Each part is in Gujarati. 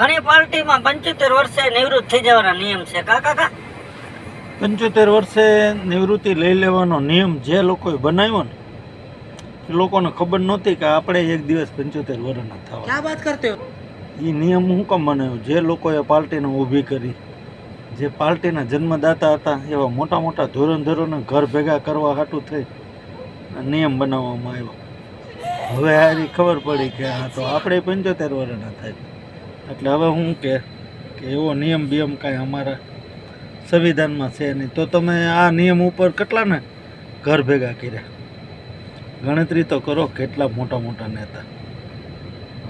ઘણી પાર્ટીમાં પંચોતેર વર્ષે નિવૃત્ત થઈ જવાના નિયમ છે. કા કાકા પંચોતેર વર્ષે નિવૃત્તિ લઈ લેવાનો નિયમ જે લોકોએ બનાવ્યો ને એ લોકોને ખબર નહોતી કે આપણે એક દિવસ પંચોતેર વર્ષના થવા ક્યાં વાત કરતો એ નિયમ હું કામ બનાવ્યો? જે લોકોએ પાર્ટીને ઊભી કરી જે પાર્ટીના જન્મદાતા હતા એવા મોટા મોટા ધોરણ ધોરણને ઘર ભેગા કરવા હાટું થઈ નિયમ બનાવવામાં આવ્યો. હવે હારી ખબર પડી કે હા તો આપણે પંચોતેર વર્ષના થાય. એટલે હવે હું કે એવો નિયમ બિયમ કાંઈ અમારા સંવિધાનમાં છે નહીં. તો તમે આ નિયમ ઉપર કેટલાને ઘર ભેગા કર્યા? ગણતરી તો કરો, કેટલા મોટા મોટા નેતા?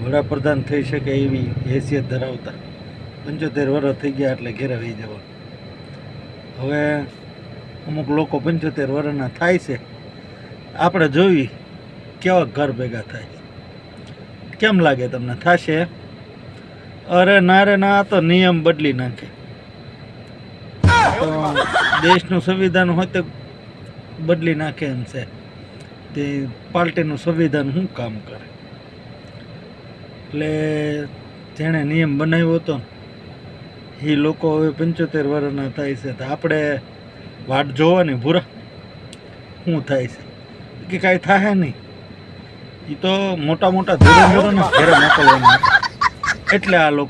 વડાપ્રધાન થઈ શકે એવી હેસિયત ધરાવતા પંચોતેર વર્ષ થઈ ગયા એટલે ઘેરે વહી જવા હવે અમુક લોકો પંચોતેર વર્ષના થાય છે. આપણે જોઈ કેવા ઘર ભેગા થાય કેમ લાગે તમને? થશે? અરે ના રે, ના તો નિયમ બદલી નાખે. દેશનું સંવિધાન હોય તો બદલી નાખે એમ છે. તે પાર્ટીનું સંવિધાન શું કામ કરે? એટલે જેણે નિયમ બનાવ્યો હતો, એ લોકો હવે પંચોતેર વર્ષના થાય છે. તો આપણે વાટ જોવાની ભૂરા, શું થાય છે? કે કાંઈ થાય નહીં. એ તો મોટા મોટા ધોરણ ધોરણ ઘરે મોકલવાના એટલે આ લોકો